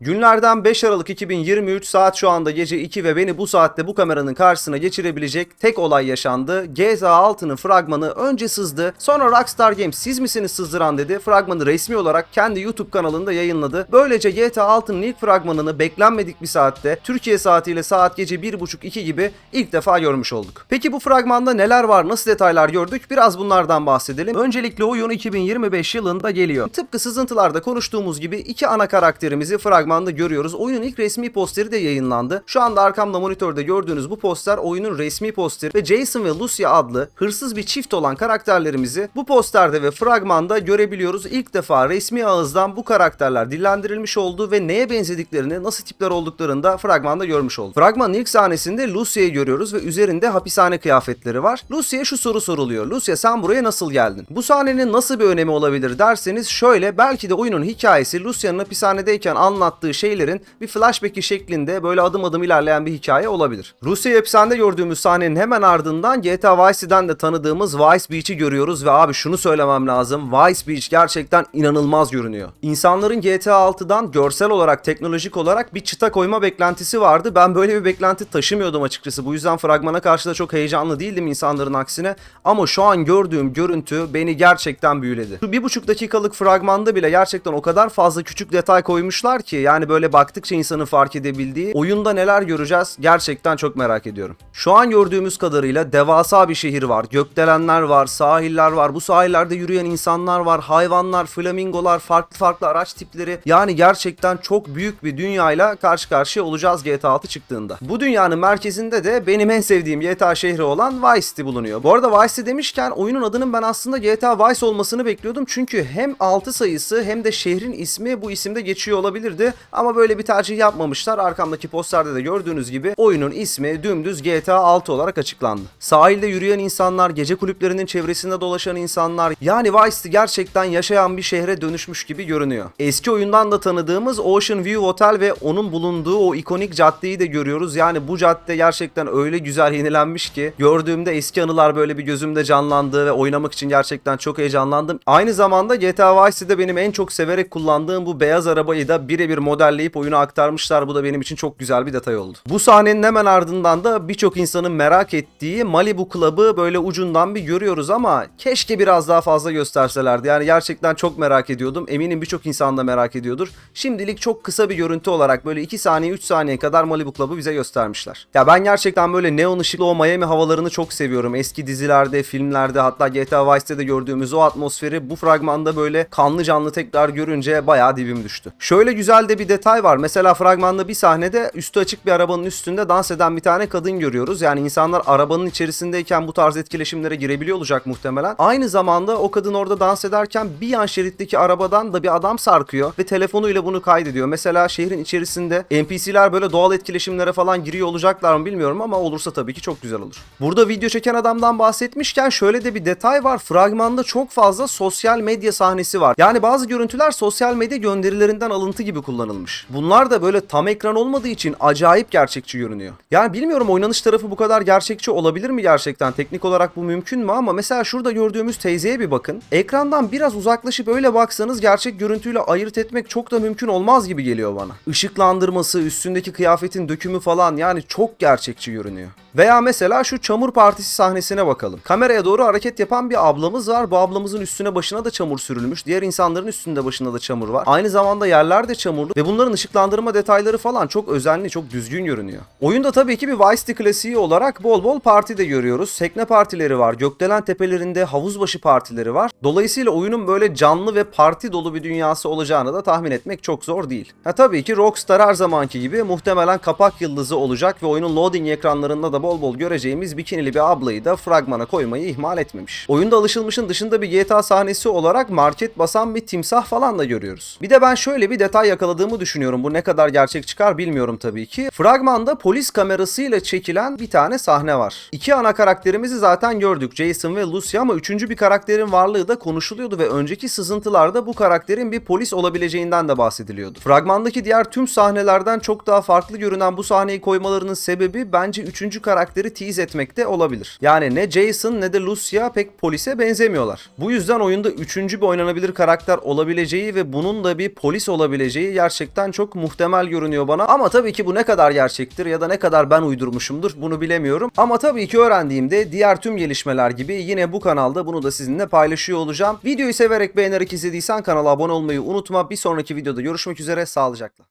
Günlerden 5 Aralık 2023 saat şu anda gece 2 ve beni bu saatte bu kameranın karşısına geçirebilecek tek olay yaşandı. GTA 6'nın fragmanı önce sızdı sonra Rockstar Games siz misiniz sızdıran dedi. Fragmanı resmi olarak kendi YouTube kanalında yayınladı. Böylece GTA 6'nın ilk fragmanını beklenmedik bir saatte Türkiye saatiyle saat gece 1.30-2 gibi ilk defa görmüş olduk. Peki bu fragmanda neler var nasıl detaylar gördük biraz bunlardan bahsedelim. Öncelikle oyun 2025 yılında geliyor. Tıpkı sızıntılarda konuştuğumuz gibi iki ana karakterimizi fragmanda görüyoruz. Oyunun ilk resmi posteri de yayınlandı. Şu anda arkamda monitörde gördüğünüz bu poster oyunun resmi posteri ve Jason ve Lucia adlı hırsız bir çift olan karakterlerimizi bu posterde ve fragmanda görebiliyoruz. İlk defa resmi ağızdan bu karakterler dillendirilmiş oldu ve neye benzediklerini, nasıl tipler olduklarını da fragmanda görmüş olduk. Fragmanın ilk sahnesinde Lucia'yı görüyoruz ve üzerinde hapishane kıyafetleri var. Lucia'ya şu soru soruluyor. Lucia sen buraya nasıl geldin? Bu sahnenin nasıl bir önemi olabilir derseniz şöyle belki de oyunun hikayesi Lucia'nın hapishanedeyken anlattığı şeylerin bir flashback'i şeklinde böyle adım adım ilerleyen bir hikaye olabilir. Rusya'yı hapishanede gördüğümüz sahnenin hemen ardından GTA Vice City'den de tanıdığımız Vice Beach'i görüyoruz ve abi şunu söylemem lazım. Vice Beach gerçekten inanılmaz görünüyor. İnsanların GTA 6'dan görsel olarak, teknolojik olarak bir çıta koyma beklentisi vardı. Ben böyle bir beklenti taşımıyordum açıkçası. Bu yüzden fragmana karşı da çok heyecanlı değildim insanların aksine. Ama şu an gördüğüm görüntü beni gerçekten büyüledi. Şu bir buçuk dakikalık fragmanda bile gerçekten o kadar fazla küçük detay koymuşlar ki yani böyle baktıkça insanın fark edebildiği oyunda neler göreceğiz gerçekten çok merak ediyorum. Şu an gördüğümüz kadarıyla devasa bir şehir var. Gökdelenler var, sahiller var. Bu sahillerde yürüyen insanlar var, hayvanlar, flamingolar, farklı farklı araç tipleri. Yani gerçekten çok büyük bir dünyayla karşı karşıya olacağız GTA 6 çıktığında. Bu dünyanın merkezinde de benim en sevdiğim GTA şehri olan Vice City bulunuyor. Bu arada Vice City demişken oyunun adının ben aslında GTA Vice olmasını bekliyordum. Çünkü hem 6 sayısı hem de şehrin ismi bu isimde geçiyor olabilirdi. Ama böyle bir tercih yapmamışlar. Arkamdaki posterde de gördüğünüz gibi oyunun ismi dümdüz GTA 6 olarak açıklandı. Sahilde yürüyen insanlar, gece kulüplerinin çevresinde dolaşan insanlar yani Vice City gerçekten yaşayan bir şehre dönüşmüş gibi görünüyor. Eski oyundan da tanıdığımız Ocean View Hotel ve onun bulunduğu o ikonik caddeyi de görüyoruz. Yani bu cadde gerçekten öyle güzel yenilenmiş ki gördüğümde eski anılar böyle bir gözümde canlandı ve oynamak için gerçekten çok heyecanlandım. Aynı zamanda GTA Vice City'de benim en çok severek kullandığım bu beyaz arabayı da birebir modelleyip oyuna aktarmışlar. Bu da benim için çok güzel bir detay oldu. Bu sahnenin hemen ardından da birçok insanın merak ettiği Malibu Club'ı böyle ucundan bir görüyoruz ama keşke biraz daha fazla gösterselerdi. Yani gerçekten çok merak ediyordum. Eminim birçok insan da merak ediyordur. Şimdilik çok kısa bir görüntü olarak böyle 2 saniye 3 saniye kadar Malibu Club'ı bize göstermişler. Ya ben gerçekten böyle neon ışıklı o Miami havalarını çok seviyorum. Eski dizilerde, filmlerde hatta GTA Vice'de de gördüğümüz o atmosferi bu fragmanda böyle kanlı canlı tekrar görünce bayağı dibim düştü. Şöyle güzel de bir detay var. Mesela fragmanda bir sahnede üstü açık bir arabanın üstünde dans eden bir tane kadın görüyoruz. Yani insanlar arabanın içerisindeyken bu tarz etkileşimlere girebiliyor olacak muhtemelen. Aynı zamanda o kadın orada dans ederken bir yan şeritteki arabadan da bir adam sarkıyor ve telefonuyla bunu kaydediyor. Mesela şehrin içerisinde NPC'ler böyle doğal etkileşimlere falan giriyor olacaklar mı bilmiyorum ama olursa tabii ki çok güzel olur. Burada video çeken adamdan bahsetmişken şöyle de bir detay var. Fragmanda çok fazla sosyal medya sahnesi var. Yani bazı görüntüler sosyal medya gönderilerinden alıntı gibi kullanılmış. Bunlar da böyle tam ekran olmadığı için acayip gerçekçi görünüyor. Yani bilmiyorum oynanış tarafı bu kadar gerçekçi olabilir mi gerçekten? Teknik olarak bu mümkün mü ama mesela şurada gördüğümüz teyzeye bir bakın. Ekrandan biraz uzaklaşıp öyle baksanız gerçek görüntüyle ayırt etmek çok da mümkün olmaz gibi geliyor bana. Işıklandırması, üstündeki kıyafetin dökümü falan yani çok gerçekçi görünüyor. Veya mesela şu çamur partisi sahnesine bakalım. Kameraya doğru hareket yapan bir ablamız var. Bu ablamızın üstüne başına da çamur sürülmüş. Diğer insanların üstünde başında da çamur var. Aynı zamanda yerler de çamurlu ve bunların ışıklandırma detayları falan çok özenli, çok düzgün görünüyor. Oyunda tabii ki bir Vice klasiği olarak bol bol parti de görüyoruz. Tekne partileri var. Gökdelen tepelerinde havuzbaşı partileri var. Dolayısıyla oyunun böyle canlı ve parti dolu bir dünyası olacağını da tahmin etmek çok zor değil. Ha tabii ki Rockstar her zamanki gibi muhtemelen kapak yıldızı olacak ve oyunun loading ekranlarında da bol bol göreceğimiz bikinili bir ablayı da fragmana koymayı ihmal etmemiş. Oyunda alışılmışın dışında bir GTA sahnesi olarak market basan bir timsah falan da görüyoruz. Bir de ben şöyle bir detay yakaladığımı düşünüyorum. Bu ne kadar gerçek çıkar bilmiyorum tabii ki. Fragmanda polis kamerasıyla çekilen bir tane sahne var. İki ana karakterimizi zaten gördük. Jason ve Lucy ama üçüncü bir karakterin varlığı da konuşuluyordu ve önceki sızıntılarda bu karakterin bir polis olabileceğinden de bahsediliyordu. Fragmandaki diğer tüm sahnelerden çok daha farklı görünen bu sahneyi koymalarının sebebi bence üçüncü karakteri tease etmekte olabilir. Yani ne Jason ne de Lucia pek polise benzemiyorlar. Bu yüzden oyunda üçüncü bir oynanabilir karakter olabileceği ve bunun da bir polis olabileceği gerçekten çok muhtemel görünüyor bana. Ama tabii ki bu ne kadar gerçektir ya da ne kadar ben uydurmuşumdur bunu bilemiyorum. Ama tabii ki öğrendiğimde diğer tüm gelişmeler gibi yine bu kanalda bunu da sizinle paylaşıyor olacağım. Videoyu severek beğenerek izlediysen kanala abone olmayı unutma. Bir sonraki videoda görüşmek üzere sağlıcakla.